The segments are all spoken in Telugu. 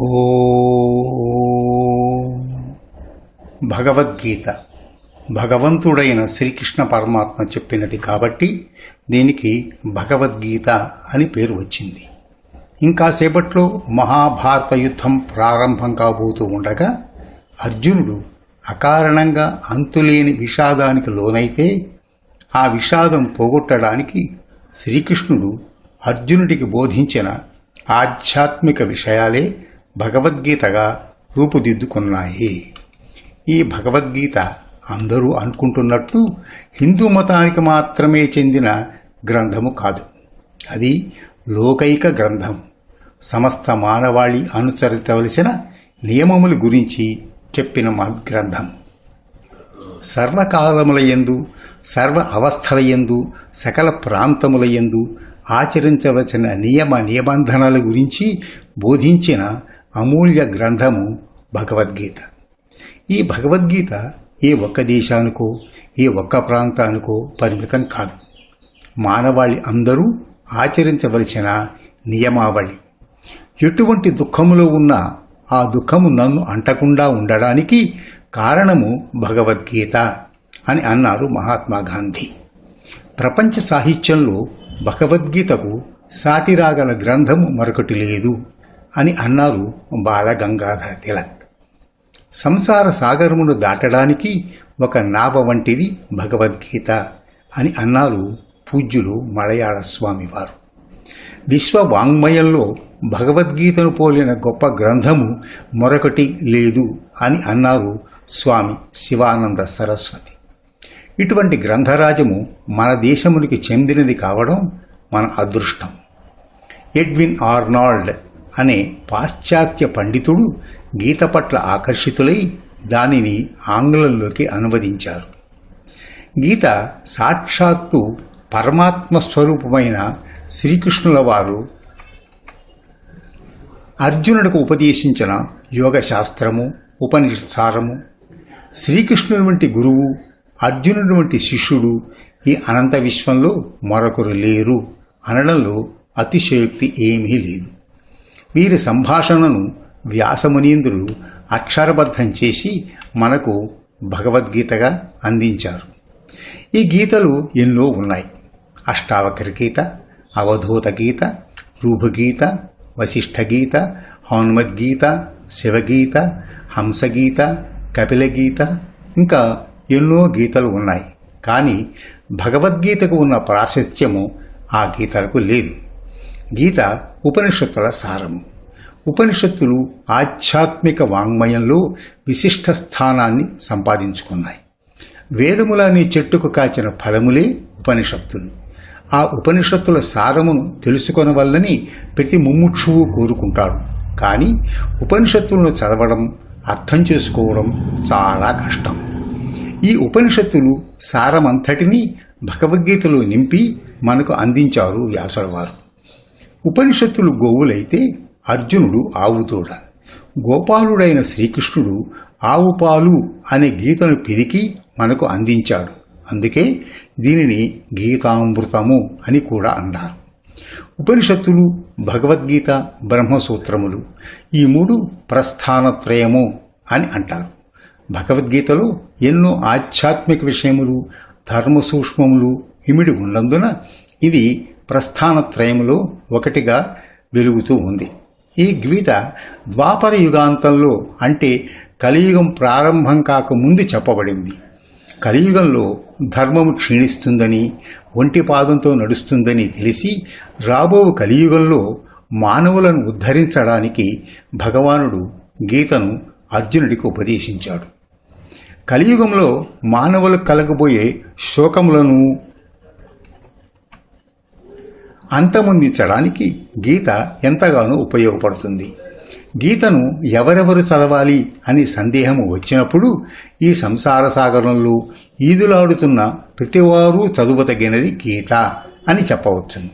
ఓ భగవద్గీత. భగవంతుడైన శ్రీకృష్ణ పరమాత్మ చెప్పినది కాబట్టి దీనికి భగవద్గీత అని పేరు వచ్చింది. ఇంకాసేపట్లో మహాభారత యుద్ధం ప్రారంభం కాబోతూ ఉండగా అర్జునుడు అకారణంగా అంతులేని విషాదానికి లోనైతే ఆ విషాదం పోగొట్టడానికి శ్రీకృష్ణుడు అర్జునుడికి బోధించిన ఆధ్యాత్మిక విషయాలే భగవద్గీతగా రూపుదిద్దుకున్నాయి. ఈ భగవద్గీత అందరూ అనుకుంటున్నట్టు హిందూ మతానికి మాత్రమే చెందిన గ్రంథము కాదు. అది లోకైక గ్రంథం. సమస్త మానవాళి అనుసరించవలసిన నియమముల గురించి చెప్పిన మద్గ్రంథం సర్వకాలములయందు సర్వ అవస్థలయందు సకల ప్రాంతములయందు ఆచరించవలసిన నియమ నిబంధనల గురించి బోధించిన అమూల్య గ్రంథము భగవద్గీత. ఈ భగవద్గీత ఏ ఒక్క దేశానికో ఏ ఒక్క ప్రాంతానికో పరిమితం కాదు. మానవాళి అందరూ ఆచరించవలసిన నియమావళి. ఎటువంటి దుఃఖములో ఉన్నా ఆ దుఃఖము నన్ను అంటకుండా ఉండడానికి కారణము భగవద్గీత అని అన్నారు మహాత్మా గాంధీ. ప్రపంచ సాహిత్యంలో భగవద్గీతకు సాటిరాగల గ్రంథము మరొకటి లేదు. అని అన్నారు బాలగంగాధర తిలక్. సంసార సాగరమును దాటడానికి ఒక నావ వంటిది భగవద్గీత అని అన్నారు పూజ్యులు మలయాళ స్వామి వారు విశ్వ వాంగ్మయంలో భగవద్గీతను పోలిన గొప్ప గ్రంథము మరొకటి లేదు అని అన్నారు స్వామి శివానంద సరస్వతి. ఇటువంటి గ్రంథరాజము మన దేశమునికి చెందినది కావడం మన అదృష్టం. ఎడ్విన్ ఆర్నాల్డ్ అనే పాశ్చాత్య పండితుడు గీత పట్ల ఆకర్షితులై దానిని ఆంగ్లంలోకి అనువదించారు. గీత సాక్షాత్తు పరమాత్మ స్వరూపమైన శ్రీకృష్ణుల వారు అర్జునుడికి ఉపదేశించిన యోగ శాస్త్రము ఉపనిషత్సారము శ్రీకృష్ణుడు వంటి గురువు అర్జునుడి వంటి శిష్యుడు ఈ అనంత విశ్వంలో మరొకరు లేరు అనడంలో అతిశయోక్తి ఏమీ లేదు. వీరి సంభాషణను వ్యాసమునీంద్రులు అక్షరబద్ధం చేసి మనకు భగవద్గీతగా అందించారు. ఈ గీతలు ఎన్నో ఉన్నాయి. అష్టావకర గీత అవధూత గీత రూపగీత వశిష్ఠ గీత హనుమద్గీత శివగీత హంసగీత కపిలగీత ఇంకా ఎన్నో గీతలు ఉన్నాయి. కానీ భగవద్గీతకు ఉన్న ప్రాశస్త్యము ఆ గీతలకు లేదు. గీత ఉపనిషత్తుల సారము ఉపనిషత్తులు ఆధ్యాత్మిక వాంగ్మయంలో విశిష్ట స్థానాన్ని సంపాదించుకున్నాయి. వేదములని చెట్టుకు కాచిన ఫలములే ఉపనిషత్తులు. ఆ ఉపనిషత్తుల సారమును తెలుసుకొనవల్లని ప్రతి ముమ్ముక్షువు కోరుకుంటాడు. కానీ ఉపనిషత్తులను చదవడం అర్థం చేసుకోవడం చాలా కష్టం. ఈ ఉపనిషత్తులు సారమంతటినీ భగవద్గీతలో నింపి మనకు అందించారు వ్యాసుల వారు ఉపనిషత్తులు గోవులైతే అర్జునుడు ఆవుతోడ. గోపాలుడైన శ్రీకృష్ణుడు ఆవు పాలు అనే గీతను పిరికి మనకు అందించాడు. అందుకే దీనిని గీతామృతము అని కూడా అన్నారు. ఉపనిషత్తులు భగవద్గీత బ్రహ్మసూత్రములు ఈ మూడు ప్రస్థానత్రయము అని అంటారు. భగవద్గీతలో ఎన్నో ఆధ్యాత్మిక విషయములు ధర్మ సూక్ష్మములు ఇమిడి ఉన్నందున ఇది ప్రస్థానత్రయములో ఒకటిగా వెలుగుతూ ఉంది. ఈ గీత ద్వాపర యుగాంతంలో అంటే కలియుగం ప్రారంభం కాకముందు చెప్పబడింది. కలియుగంలో ధర్మము క్షీణిస్తుందని ఒంటి పాదంతో నడుస్తుందని తెలిసి రాబో కలియుగంలో మానవులను ఉద్ధరించడానికి భగవానుడు గీతను అర్జునుడికి ఉపదేశించాడు. కలియుగంలో మానవులకు కలగబోయే శోకములను అంతమొందించడానికి గీత ఎంతగానో ఉపయోగపడుతుంది. గీతను ఎవరెవరు చదవాలి అని సందేహం వచ్చినప్పుడు ఈ సంసార సాగరంలో ఈదులాడుతున్న ప్రతివారూ చదువతగినది గీత అని చెప్పవచ్చును.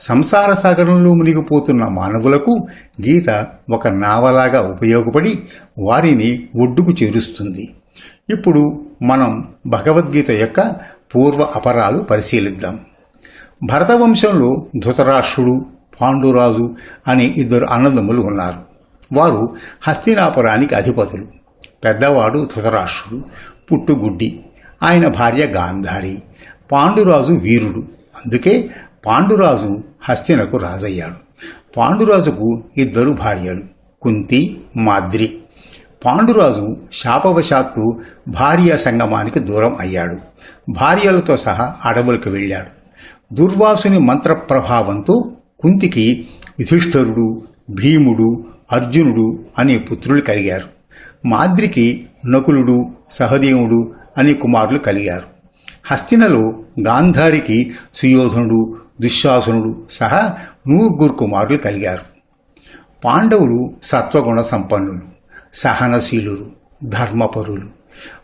సంసార సాగరంలో మునిగిపోతున్న మానవులకు గీత ఒక నావలాగా ఉపయోగపడి వారిని ఒడ్డుకు చేరుస్తుంది. ఇప్పుడు మనం భగవద్గీత యొక్క పూర్వ అపరాలు పరిశీలిద్దాం. భరతవంశంలో ధృతరాష్ట్రుడు పాండురాజు అనే ఇద్దరు అన్నదమ్ములు ఉన్నారు. వారు హస్తినాపురానికి అధిపతులు. పెద్దవాడు ధృతరాష్ట్రుడు పుట్టుగుడ్డి. ఆయన భార్య గాంధారి. పాండురాజు వీరుడు. అందుకే పాండురాజు హస్తినకు రాజయ్యాడు. పాండురాజుకు ఇద్దరు భార్యలు కుంతి మాద్రి. పాండురాజు శాపవశాత్తు భార్య సంగమానికి దూరం అయ్యాడు. భార్యలతో సహా అడవులకు వెళ్ళాడు. దుర్వాసుని మంత్ర ప్రభావంతో కుంతికి యుధిష్ఠరుడు భీముడు అర్జునుడు అనే పుత్రులు కలిగారు. మాద్రికి నకులుడు సహదేవుడు అనే కుమారులు కలిగారు. హస్తినలో గాంధారికి సుయోధనుడు దుశ్శాసనుడు సహా నూగురు కుమారులు కలిగారు. పాండవులు సత్వగుణ సంపన్నులు సహనశీలురు ధర్మపరులు.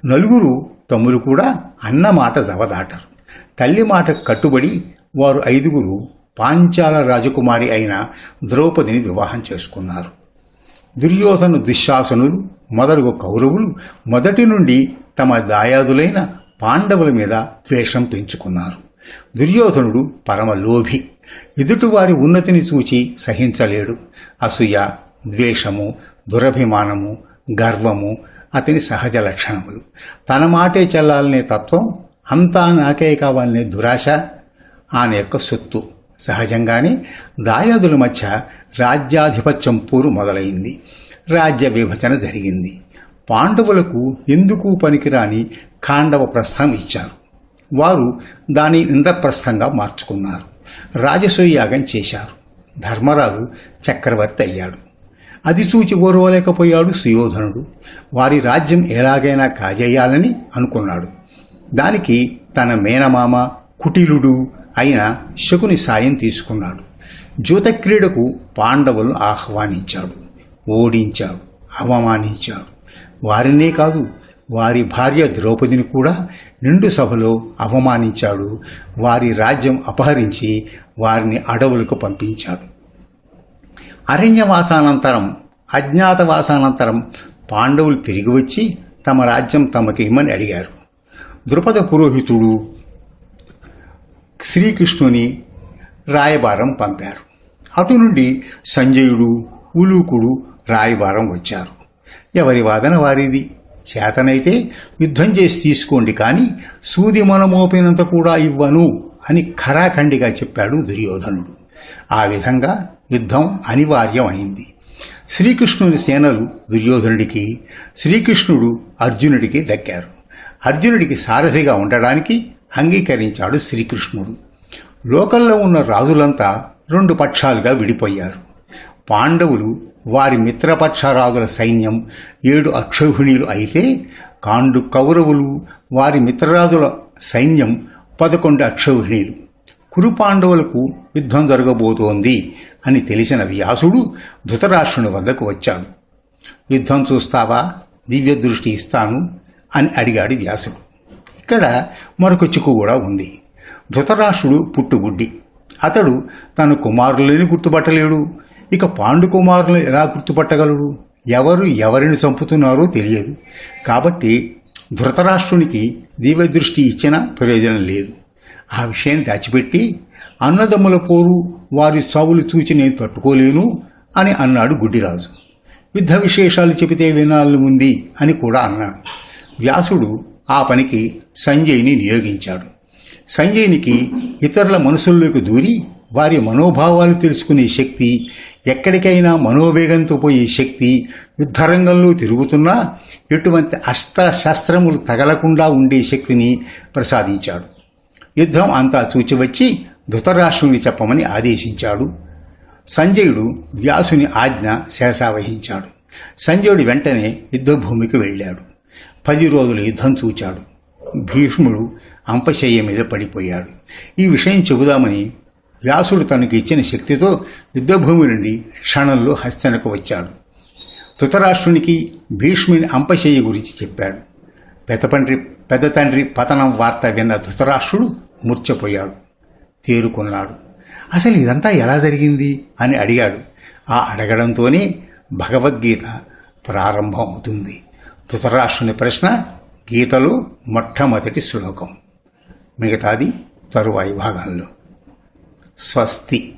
నలుగురు తమ్ములు కూడా అన్నమాట జవదాటరు. తల్లి మాట కట్టుబడి వారు ఐదుగురు పాంచాల రాజకుమారి అయిన ద్రౌపదిని వివాహం చేసుకున్నారు. దుర్యోధన దుశ్శాసనులు మొదలుగు కౌరవులు మొదటి నుండి తమ దాయాదులైన పాండవుల మీద ద్వేషం పెంచుకున్నారు. దుర్యోధనుడు పరమ లోభి ఎదుటివారి ఉన్నతిని చూచి సహించలేడు. అసూయ ద్వేషము దురభిమానము గర్వము అతని సహజ లక్షణములు. తన మాటే చెల్లాలనే తత్వం అంతా నాకే కావాలనే దురాశ ఆమె యొక్క సొత్తు. సహజంగానే దాయాదుల మధ్య రాజ్యాధిపత్యం పోరు మొదలైంది. రాజ్య విభజన జరిగింది. పాండవులకు ఎందుకు పనికిరాని ఖాండవ ప్రస్థం ఇచ్చారు. వారు దాని ఇంద్రప్రస్థంగా మార్చుకున్నారు. రాజసూయాగం చేశారు. ధర్మరాజు చక్రవర్తి అయ్యాడు. అది చూచి ఓర్వలేకపోయాడు సుయోధనుడు. వారి రాజ్యం ఎలాగైనా కాజేయాలని అనుకున్నాడు. దానికి తన మేనమామ కుటిలుడు ఆయన శకుని సాయం తీసుకున్నాడు. జూతక్రీడకు పాండవులను ఆహ్వానించాడు. ఓడించాడు. అవమానించాడు. వారినే కాదు వారి భార్య ద్రౌపదిని కూడా నిండు సభలో అవమానించాడు. వారి రాజ్యం అపహరించి వారిని అడవులకు పంపించాడు. అరణ్యవాసానంతరం అజ్ఞాతవాసానంతరం పాండవులు తిరిగి వచ్చి తమ రాజ్యం తమకి ఇమ్మని అడిగారు. ద్రుపద పురోహితుడు శ్రీకృష్ణుని రాయబారం పంపారు. అటు నుండి సంజయుడు ఉలూకుడు రాయబారం వచ్చారు. ఎవరి వాదన వారిది? చేతనైతే యుద్ధం చేసి తీసుకోండి కానీ సూది మనమోపినంత కూడా ఇవ్వను అని ఖరాఖండిగా చెప్పాడు దుర్యోధనుడు. ఆ విధంగా యుద్ధం అనివార్యం అయింది శ్రీకృష్ణుని సేనలు దుర్యోధనుడికి శ్రీకృష్ణుడు అర్జునుడికి దక్కారు. అర్జునుడికి సారథిగా ఉండడానికి అంగీకరించాడు శ్రీకృష్ణుడు. లోకల్లో ఉన్న రాజులంతా రెండు పక్షాలుగా విడిపోయారు. పాండవులు వారి మిత్రపక్షరాజుల సైన్యం ఏడు అక్షోహిణీలు అయితే కాండు కౌరవులు వారి మిత్రరాజుల సైన్యం పదకొండు అక్షోహిణీలు. కురు పాండవులకు యుద్ధం జరగబోతోంది అని తెలిసిన వ్యాసుడు ధృతరాష్ట్రుని వద్దకు వచ్చాడు. యుద్ధం చూస్తావా? దివ్య దృష్టి ఇస్తాను అని అడిగాడు వ్యాసుడు. ఇక్కడ మరొక చిక్కు కూడా ఉంది. ధృతరాష్ట్రుడు పుట్టుగుడ్డి అతడు తన కుమారులని గుర్తుపట్టలేడు. ఇక పాండు కుమారులను ఎలా గుర్తుపట్టగలడు? ఎవరు ఎవరిని చంపుతున్నారో తెలియదు. కాబట్టి ధృతరాష్ట్రునికి దివ్యదృష్టి ఇచ్చిన ప్రయోజనం లేదు. ఆ విషయాన్ని దాచిపెట్టి అన్నదమ్ముల పోరు వారి చావులు చూచి నేను తట్టుకోలేను అని అన్నాడు గుడ్డిరాజు. యుద్ధ విశేషాలు చెబితే వినాలని ఉంది అని కూడా అన్నాడు. వ్యాసుడు ఆ పనికి సంజయ్ని నియోగించాడు. సంజయ్నికి ఇతరుల మనసుల్లోకి దూరి వారి మనోభావాలు తెలుసుకునే శక్తి ఎక్కడికైనా మనోవేగంతో పోయే శక్తి యుద్ధరంగంలో తిరుగుతున్నా ఎటువంటి అస్త్రశస్త్రములు తగలకుండా ఉండే శక్తిని ప్రసాదించాడు. యుద్ధం అంతా చూచివచ్చి ధృతరాష్ట్రుని చెప్పమని ఆదేశించాడు. సంజయుడు వ్యాసుని ఆజ్ఞ శేషావహించాడు. సంజయుడు వెంటనే యుద్ధభూమికి వెళ్ళాడు. పది రోజులు యుద్ధం చూచాడు. భీష్ముడు అంపశయ్య మీద పడిపోయాడు. ఈ విషయం చెబుదామని వ్యాసుడు తనకు ఇచ్చిన శక్తితో యుద్ధభూమి నుండి క్షణంలో హస్తనకు వచ్చాడు. ధృతరాష్ట్రునికి భీష్ముని అంపశయ్య గురించి చెప్పాడు. పెద్దపండ్రి పెద్ద తండ్రి పతనం వార్త విన్న ధృతరాష్ట్రుడు మూర్చపోయాడు తేరుకున్నాడు. అసలు ఇదంతా ఎలా జరిగింది అని అడిగాడు. ఆ అడగడంతోనే భగవద్గీత ప్రారంభం అవుతుంది ధృతరాష్ట్రుని ప్రశ్న గీతలో మొట్టమొదటి శ్లోకం. మిగతాది తరువాయి భాగంలో స్వస్తి.